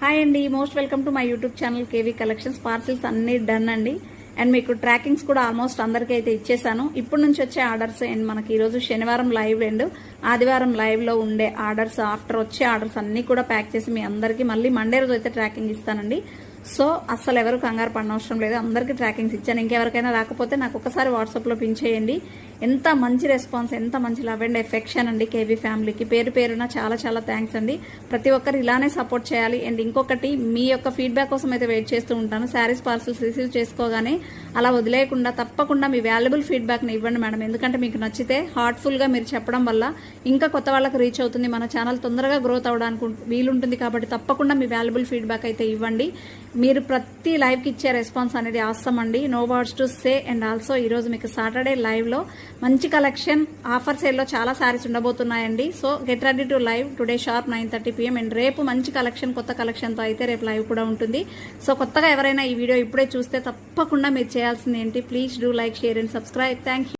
Hi అండి. Most welcome to my YouTube channel KV collections. Parcels అన్ని done అండి. And మీకు ట్రాకింగ్స్ కూడా ఆల్మోస్ట్ అందరికీ అయితే ఇచ్చేసాను. ఇప్పటి నుంచి వచ్చే ఆర్డర్స్ అండ్ మనకి ఈరోజు శనివారం లైవ్ అండ్ ఆదివారం లైవ్లో ఉండే ఆర్డర్స్ ఆఫ్టర్ వచ్చే ఆర్డర్స్ అన్ని కూడా ప్యాక్ చేసి మీ అందరికీ మళ్ళీ మండే రోజు అయితే ట్రాకింగ్ ఇస్తానండి. సో అస్సలు ఎవరు కంగారు పడనవసరం లేదు. అందరికీ ట్రాకింగ్స్ ఇచ్చాను. ఇంకెవరికైనా రాకపోతే నాకు ఒకసారి వాట్సాప్లో పిన్ చేయండి. ఎంత మంచి రెస్పాన్స్ ఎంత మంచి లవ్ అండ్ ఎఫెక్షన్ అండి కేవీ ఫ్యామిలీకి. పేరు పేరున చాలా చాలా థ్యాంక్స్ అండి. ప్రతి ఒక్కరు ఇలానే సపోర్ట్ చేయాలి. అండ్ ఇంకొకటి మీ యొక్క ఫీడ్బ్యాక్ కోసం అయితే వెయిట్ చేస్తూ ఉంటాను. శారీస్ పార్సల్స్ రిసీవ్ చేసుకోగానే అలా వదిలేయకుండా తప్పకుండా మీ వాల్యుబుల్ ఫీడ్బ్యాక్ని ఇవ్వండి మేడం. ఎందుకంటే మీకు నచ్చితే హార్ట్ఫుల్గా మీరు చెప్పడం వల్ల ఇంకా కొత్త వాళ్ళకి రీచ్ అవుతుంది. మన ఛానల్ తొందరగా గ్రోత్ అవడానికి వీలుంటుంది కాబట్టి తప్పకుండా మీ వాల్యుబుల్ ఫీడ్బ్యాక్ అయితే ఇవ్వండి. మీరు ప్రతి లైవ్కి ఇచ్చే రెస్పాన్స్ అనేది ఆస్తామండి no words to say and also ఈరోజు మీకు సాటర్డే లైవ్లో మంచి కలెక్షన్ ఆఫర్ సేల్లో చాలా saris ఉండబోతున్నాయండి. So get ready to live today sharp nine thirty PM and రేపు మంచి కలెక్షన్ కొత్త కలెక్షన్తో అయితే రేపు లైవ్ కూడా ఉంటుంది. సో కొత్తగా ఎవరైనా ఈ వీడియో ఇప్పుడే చూస్తే తప్పకుండా మీరు చేయాల్సింది ఏంటి? Please do like share and subscribe thank